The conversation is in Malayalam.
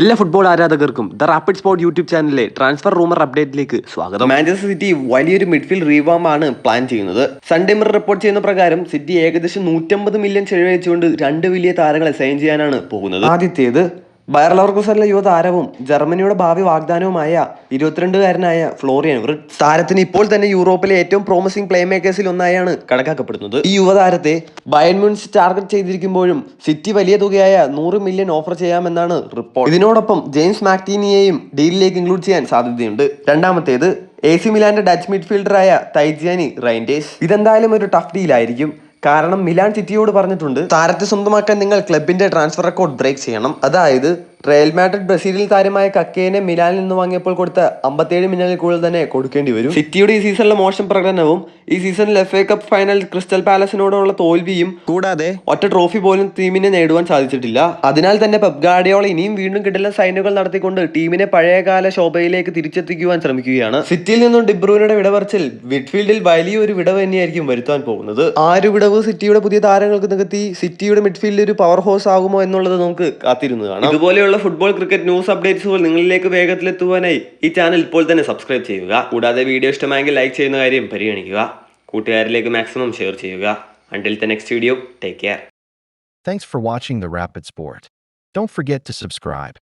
എല്ലാ ഫുട്ബോൾ ആരാധകർക്കും ദ റാപ്പിഡ് സ്പോർട്ട് യൂട്യൂബ് ചാനലിലെ ട്രാൻസ്ഫർ റൂമർ അപ്ഡേറ്റിലേക്ക് സ്വാഗതം. മാഞ്ചസ്റ്റർ സിറ്റി വലിയൊരു മിഡ്ഫീൽഡ് റീവാം ആണ് പ്ലാൻ ചെയ്യുന്നത്. സൺഡേ മിറർ റിപ്പോർട്ട് ചെയ്യുന്ന പ്രകാരം സിറ്റി ഏകദേശം നൂറ്റമ്പത് മില്യൺ ചെലവഴിച്ചുകൊണ്ട് രണ്ട് വലിയ താരങ്ങളെ സൈൻ ചെയ്യാനാണ് പോകുന്നത്. ആദ്യത്തേത് ബയർ ലവർക്കുസറിലെ യുവതാരവും ജർമ്മനിയുടെ ഭാവി വാഗ്ദാനവുമായ ഇരുപത്തിരണ്ടുകാരനായ ഫ്ലോറിയൻ വ്രിറ്റ്സ് താരത്തിന് ഇപ്പോൾ തന്നെ യൂറോപ്പിലെ ഏറ്റവും പ്രോമിസിംഗ് പ്ലേ മേക്കേഴ്സിൽ ഒന്നായാണ് കണക്കാക്കപ്പെടുന്നത്. ഈ യുവതാരത്തെ ബയൺമുൻസ് ടാർഗറ്റ് ചെയ്തിരിക്കുമ്പോഴും സിറ്റി വലിയ തുകയായ നൂറ് മില്യൺ ഓഫർ ചെയ്യാമെന്നാണ് റിപ്പോർട്ട് ഇതിനോടൊപ്പം ജെയിംസ് മാക്ടീനിയെയും ഡീലിലേക്ക് ഇൻക്ലൂഡ് ചെയ്യാൻ സാധ്യതയുണ്ട്. രണ്ടാമത്തേത് എ സി മിലാന്റെ ഡച്ച് മിഡ്ഫീൽഡറായ തൈജിയാനി റൈൻഡേഴ്സ് ഇതെന്തായാലും ഒരു ടഫ് ഡീലായിരിക്കും കാരണം മിലാൻ സിറ്റിയോട് പറഞ്ഞിട്ടുണ്ട് താരത്തെ സ്വന്തമാക്കാൻ നിങ്ങൾ ക്ലബിന്റെ ട്രാൻസ്ഫർ റെക്കോർഡ് ബ്രേക്ക് ചെയ്യണം. അതായത് റയൽ മാഡ്രിഡ് ബ്രസീലിൽ താരമായ കക്കേനെ മിലാനിൽ നിന്ന് വാങ്ങിയപ്പോൾ കൊടുത്ത അമ്പത്തിയേഴ് മില്യണിൽ കൂടുതൽ തന്നെ കൊടുക്കേണ്ടി വരും. സിറ്റിയുടെ ഈ സീസണിലെ മോശം പ്രകടനവും ഈ സീസണിൽ F A cup final Crystal പാലസിനോടുള്ള തോൽവിയും കൂടാതെ ഒറ്റ ട്രോഫി പോലും ടീമിനെ നേടുവാൻ സാധിച്ചിട്ടില്ല. അതിനാൽ തന്നെ പെപ് ഗാർഡിയോള ഇനിയും വീണ്ടും കിട്ടുന്ന സൈനുകൾ നടത്തിക്കൊണ്ട് ടീമിനെ പഴയകാല ശോഭയിലേക്ക് തിരിച്ചെത്തിക്കുവാൻ ശ്രമിക്കുകയാണ്. സിറ്റിയിൽ നിന്നും ഡിബ്രൂനയുടെ വിടവർച്ചിൽ മിഡ്ഫീൽഡിൽ വലിയൊരു വിടവ് തന്നെയായിരിക്കും വരുത്താൻ പോകുന്നത്. ആ ഒരു വിടവ് സിറ്റിയുടെ പുതിയ താരങ്ങൾക്ക് നികത്തി സിറ്റിയുടെ മിഡ്ഫീൽഡിൽ ഒരു പവർ ഹോസ് ആകുമോ എന്നുള്ളത് നമുക്ക് കാത്തിരുന്നതാണ് കാണാം. ഇതുപോലെയുള്ള ഫുട്ബോൾ ക്രിക്കറ്റ് ന്യൂസ് അപ്ഡേറ്റ്സുകൾ നിങ്ങളിലേക്ക് വേഗത്തിലെത്തുവാനായി ഈ ചാനൽ ഇപ്പോൾ തന്നെ സബ്സ്ക്രൈബ് ചെയ്യുക കൂടാതെ വീഡിയോ ഇഷ്ടമായെങ്കിൽ ലൈക്ക് ചെയ്യുന്ന കാര്യം പരിഗണിക്കുക കൂട്ടുകാരിലേക്ക് മാക്സിമം ഷെയർ ചെയ്യുക until the next video take care Thanks for watching the Rapid Sport. Don't forget to subscribe.